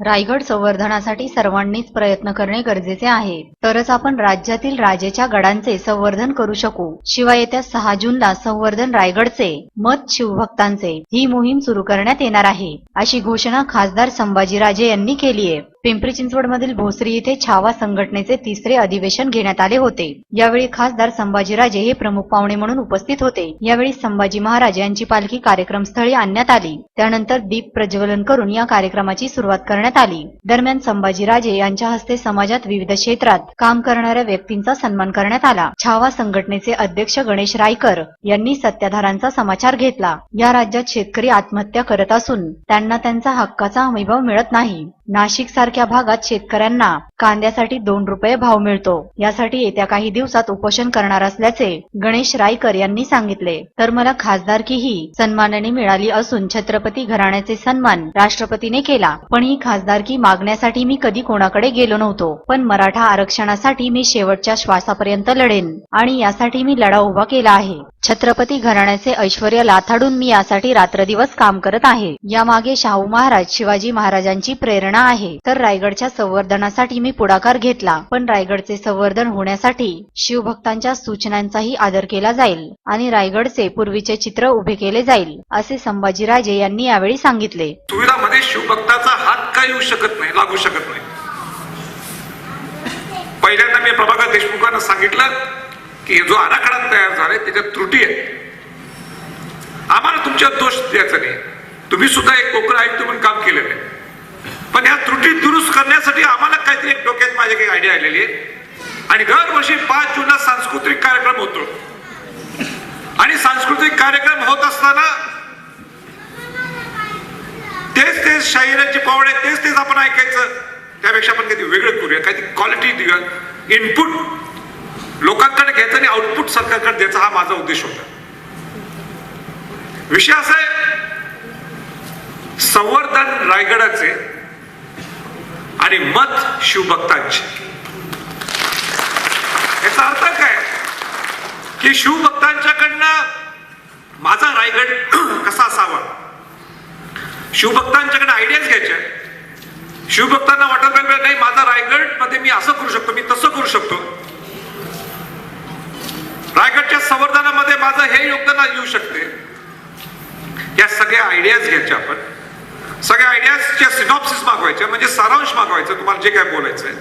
रायगड संवर्धनासाठी सर्वांनीच प्रयत्न करणे गरजेचे आहे. तरच आपण राज्यातील राजेच्या गडांचे संवर्धन करू शकू. शिवाय येत्या सहा जूनला संवर्धन रायगडचे मत शिवभक्तांचे ही मोहीम सुरू करण्यात येणार आहे अशी घोषणा खासदार संभाजीराजे यांनी केली आहे पिंपरी चिंचवडमधील भोसरी येथे छावा संघटनेचे तिसरे अधिवेशन घेण्यात आले होते. यावेळी खासदार संभाजीराजे हे प्रमुख पाहुणे म्हणून उपस्थित होते. यावेळी संभाजी महाराज यांची पालखी कार्यक्रमस्थळी आणण्यात आली. त्यानंतर दीप प्रज्वलन करून या कार्यक्रमाची सुरुवात करण्यात आली. दरम्यान संभाजीराजे यांच्या हस्ते समाजात विविध क्षेत्रात काम करणाऱ्या व्यक्तींचा सन्मान करण्यात आला. छावा संघटनेचे अध्यक्ष गणेश रायकर यांनी सत्ताधारांचा समाचार घेतला. या राज्यात शेतकरी आत्महत्या करत असून त्यांना त्यांचा हक्काचा हमीभाव मिळत नाही. नाशिक सारख्या भागात शेतकऱ्यांना कांद्यासाठी दोन रुपये भाव मिळतो. यासाठी येत्या काही दिवसात उपोषण करणार असल्याचे गणेश रायकर यांनी सांगितले. तर मला खासदारकी ही सन्मानाने मिळाली असून छत्रपती घराण्याचे सन्मान राष्ट्रपतीने केला. पण ही खासदारकी मागण्यासाठी मी कधी कोणाकडे गेलो नव्हतो. पण मराठा आरक्षणासाठी मी शेवटच्या श्वासापर्यंत लढेन आणि यासाठी मी लढा उभा केला आहे. छत्रपती घराण्याचे ऐश्वर लाथाडून मी यासाठी रात्रदिवस काम करत आहे. यामागे शाहू महाराज शिवाजी महाराजांची प्रेरणा आहे. तर रायगडच्या संवर्धनासाठी मी पुढाकार घेतला. पण रायगडचे संवर्धन होण्यासाठी शिवभक्तांच्या सूचनांचाही आदर केला जाईल आणि रायगडचे पूर्वीचे चित्र उभे केले जाईल असे संभाजीराजे यांनी यावेळी सांगितले. सुविधामध्ये शिवभक्ताचा हात काय येऊ शकत नाही लागू शकत नाही. पहिल्यांदा मी प्रभाकर देशमुखांना सांगितलं की जो आराखडा तयार झालाय त्याच्यात त्रुटी आहे. आम्हाला तुमच्यात दोष द्यायचा नाही. तुम्ही सुद्धा एक कोकण आयुक्त म्हणून काम केलेलं आहे. पण या त्रुटी दुरुस्त करण्यासाठी आम्हाला काहीतरी एक डोक्यात माझी काही आयडिया आलेली आहे. आणि दरवर्षी पाच जूनला सांस्कृतिक कार्यक्रम होतो. आणि सांस्कृतिक कार्यक्रम होत असताना तेच तेच शाहिरांची पावडे तेच तेच आपण ऐकायचं. त्यापेक्षा आपण काहीतरी वेगळं करूया काहीतरी क्वालिटी देऊया. इनपुट लोकांकडे घ्यायचं आणि आउटपुट सरकारकडे द्यायचा हा माझा उद्देश होता. विषय असा आहे संवर्धन रायगडाचे आणि मत शिवभक्तांची याचा अर्थ काय? की शिवभक्तांच्याकडनं माझा रायगड कसा असावा? शिवभक्तांच्याकडे आयडियाज घ्यायच्या शिवभक्तांना वाटत पाहिजे नाही माझा रायगडमध्ये मी असं करू शकतो मी तसं करू शकतो. रायगडच्या संवर्धनामध्ये माझं हे योगदान येऊ शकते. या सगळ्या आयडियाज घ्यायच्या आपण. सगळ्या आयडियाजच्या सिनॉप्सिस मागवायच्या म्हणजे सारांश मागवायचं तुम्हाला जे काय बोलायचंय.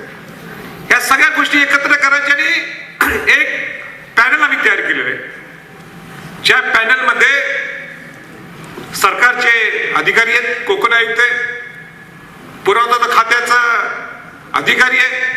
या सगळ्या गोष्टी एकत्र करायच्या आणि एक पॅनल आम्ही तयार केलेलं आहे. ज्या पॅनलमध्ये सरकारचे अधिकारी आहेत कोकण आयुक्त आहे पुरातत्व खात्याचा अधिकारी आहे